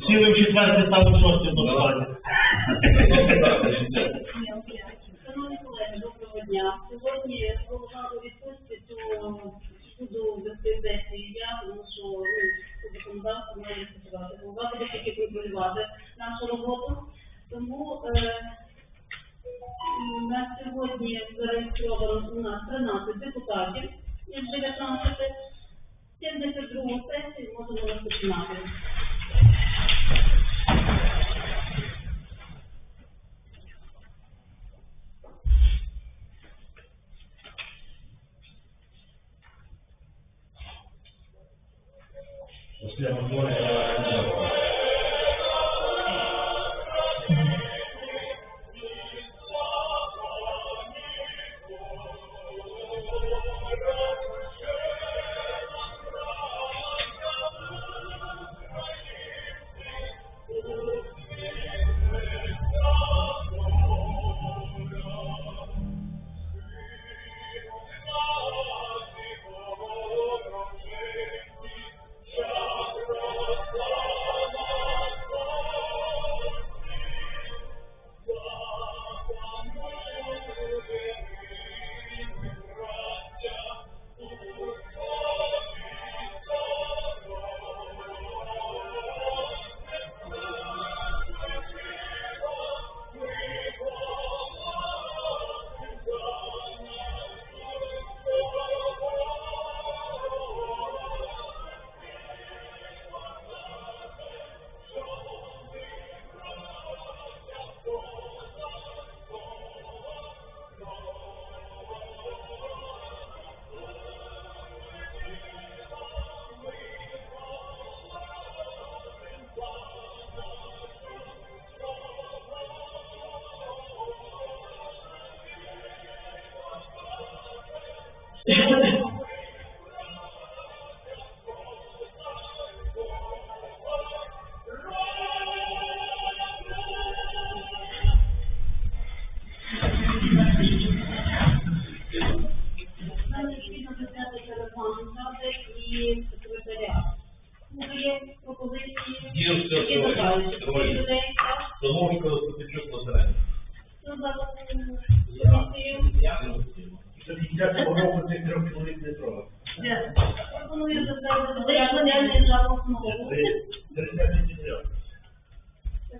Цілим четвертий ставив шостим голосування. Шановні колеги, доброго дня. Сьогодні голова у відпустці суду вести сесії я, тому що ну, по законодавству має працювати. Голова буде тільки контролювати нашу роботу. Тому е, на сьогодні зареєстровано у нас 13 депутатів із 19. 72 сесію можемо розпочинати. Після голосування.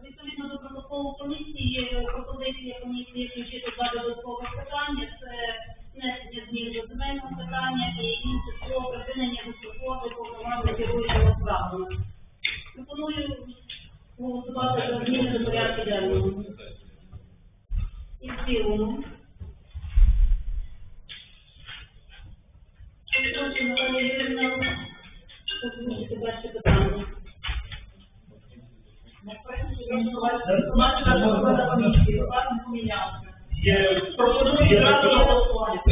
Відповідно до протоколу комісії, є пропозиція комісії включити два додаткових питання. Це внесення змін до земельного питання і інше про припинення високових повноважень керуючого справами. Пропоную голосувати за зміни до порядку денного. І в цілому. Прошу, Наталія Юрійовна, озвучити перше питання.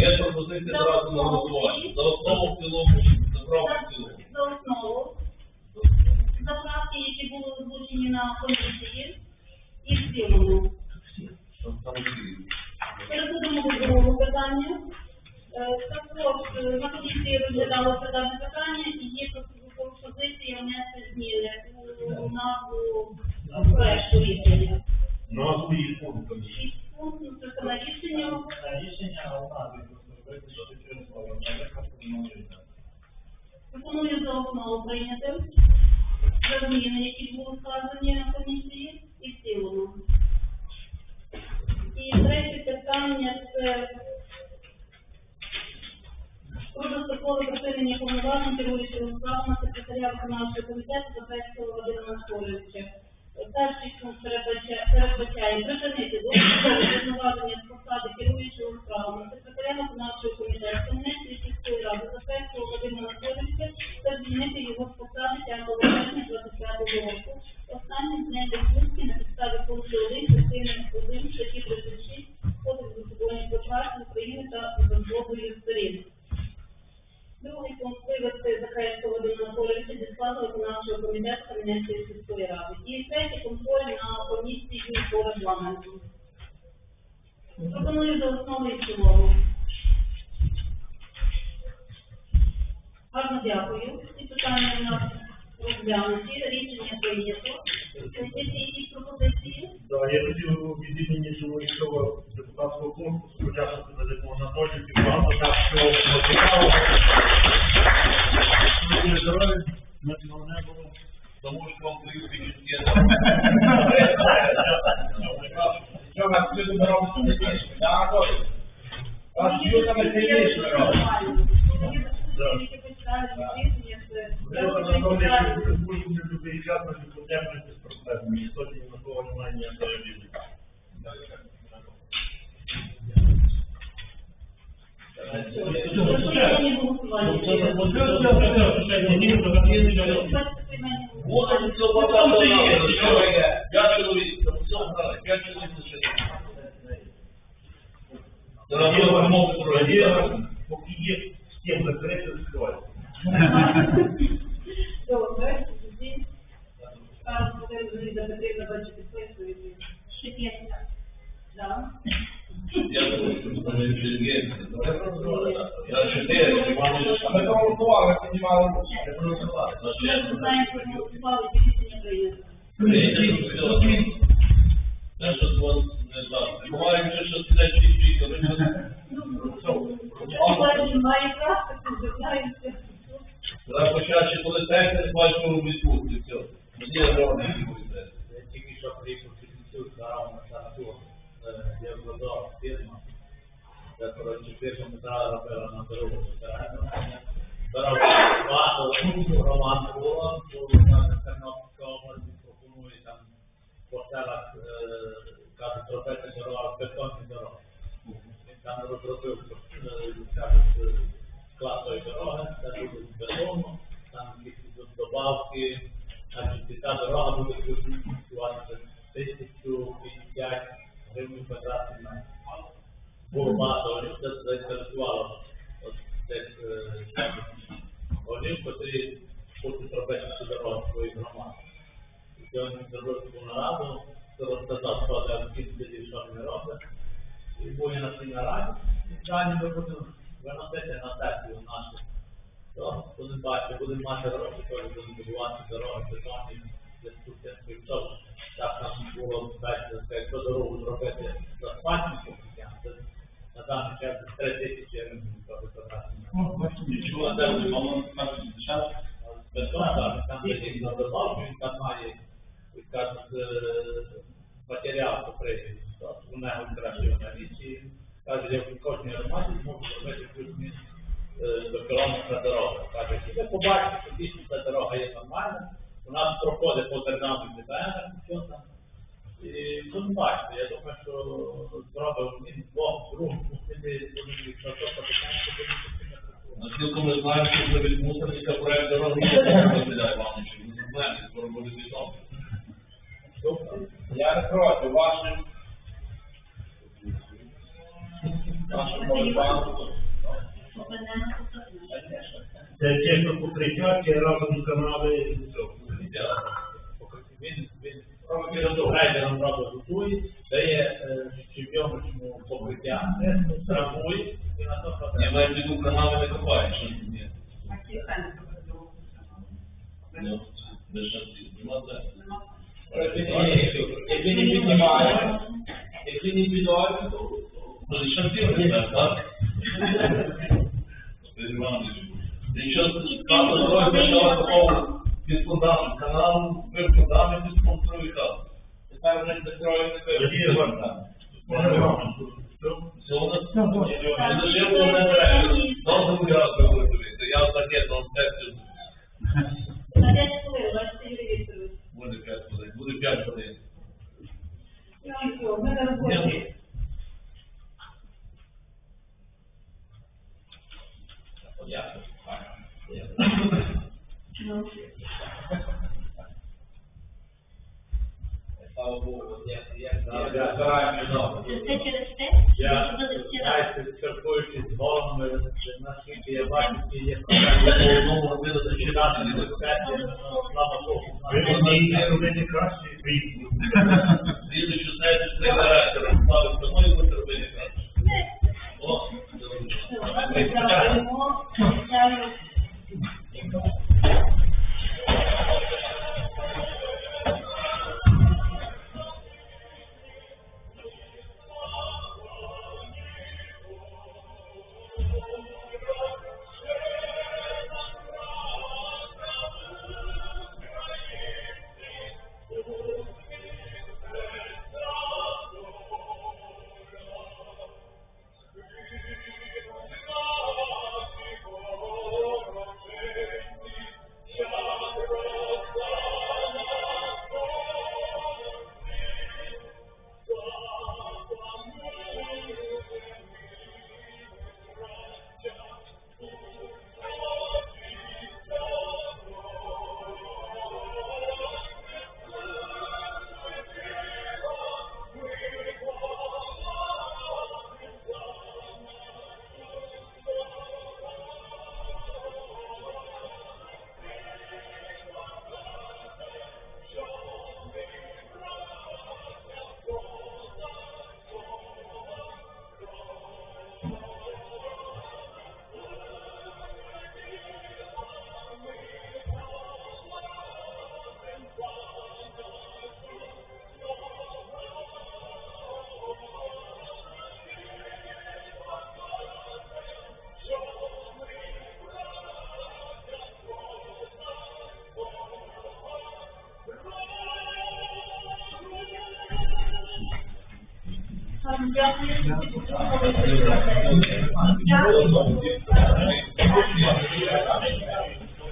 Є пропозиція зразу на голосування. За основу в цілому, за на комісії, і в цілому. Переходимо до другого питання. Е, Також е, на комісії розглядалося дане питання і є пропозиція внести зміни у назву проекту рішення. Назву і пунктом. Шість пунктів, це саме рішення. На Рішення просто робити чотири слова. Наприклад, не. Пропоную за основу прийняти за зміни, які були сказані на комісії, і в цілому. І третє питання це про дострокове припинення повноважень керуючого справами секретаря виконавчого комітету Запецького Вадима Анатолійовича. Перший пункт передбачає, припинити дострокове повноваження з посади керуючого справами секретаря виконавчого комітету Кам'янецької сільської ради Запецького Вадима Анатолійовича сільської ради. І третій контроль на комісії по регламенту. Пропоную за основу і цілому. Гарно дякую. Ці питання у нас розглянуті, рішення прийнято. я хотів у відділенні чоловічого депутатського корпусу подякувати Вадиму Анатолію, багато будь-який любий час, на проблеми без проблем. Ніхто ні на кого немає ніякої обіди. Буде цього багато є, що є. Я чоловік, тому я чоловік лише. Зараз ми можемо Радіо, поки є з ким закрити, відкривати. Добре, тоді скажу, що Ліза Петрівна бачить підписує. Шипєтка. Да. Я думаю, що це не Сергій. Я чотири, Іванович. А ми там голосували, піднімали руки. Я проголосував. Значить, Я я не знаю, що ми голосували, тільки не приїзд. Те, що з вас не знаю. Буває, що щось практику, не тільки що приїхав Чернівців, зараз на старту, я вкладав фірма. Я, коротше, фірма зараз на дорогу. Розробив, тої дороги, це буде з Були на і далі ми будемо виносити на сесію нашу. То будемо бачити, будемо мати гроші, коли будемо будувати дороги, бетонні, зв'язку з тим, що так нам було бачити, якщо дорогу зробити з це на даний час 3 тисячі гривень квадратний метр. Нічого, де ви, мама, час? Бетон, так, там є різна добавка, він там має, е, матеріал Побачите, що дійсно ця дорога є нормальна, у нас проходить по державних ДТНах, що там. І тут бачите, я думаю, що зробив він двох будемо їх на то потихеньку будемо постійно працювати. Наскільки ми знаємо, що вже від мусорника проект дороги не є, Василя Івановича. Ми не знаємо, скоро буде відомо. Я не проти вашим. Нашим молитвам. Це чесно покриття, ті разом канали і все. Він, він робить райдером робить готує, дає е, чемпіоночному покриття, травмує і на то Я маю в виду, канали не копають, що ні. Ну, без шансів, нема де. Не піднімають, які не Ну, і шансів не так, так? Василь Іванович, Якщо капа дороги почала такого під фундамент канал, ви фундамент під контролю хату. тепер вони закроють Радіо, Іван, Все, що? Все Слава Богу, я, я, я, я збираю відомо. Це через те, що буде вчора. знаєте, черпуючи з наскільки я бачу, по одному робили зачинати від безпеки, слава Богу. Ви можете робити краще, приїхали. Слідуючу сесію три директора ставить самою буде робити краще. О, це ми Дякую.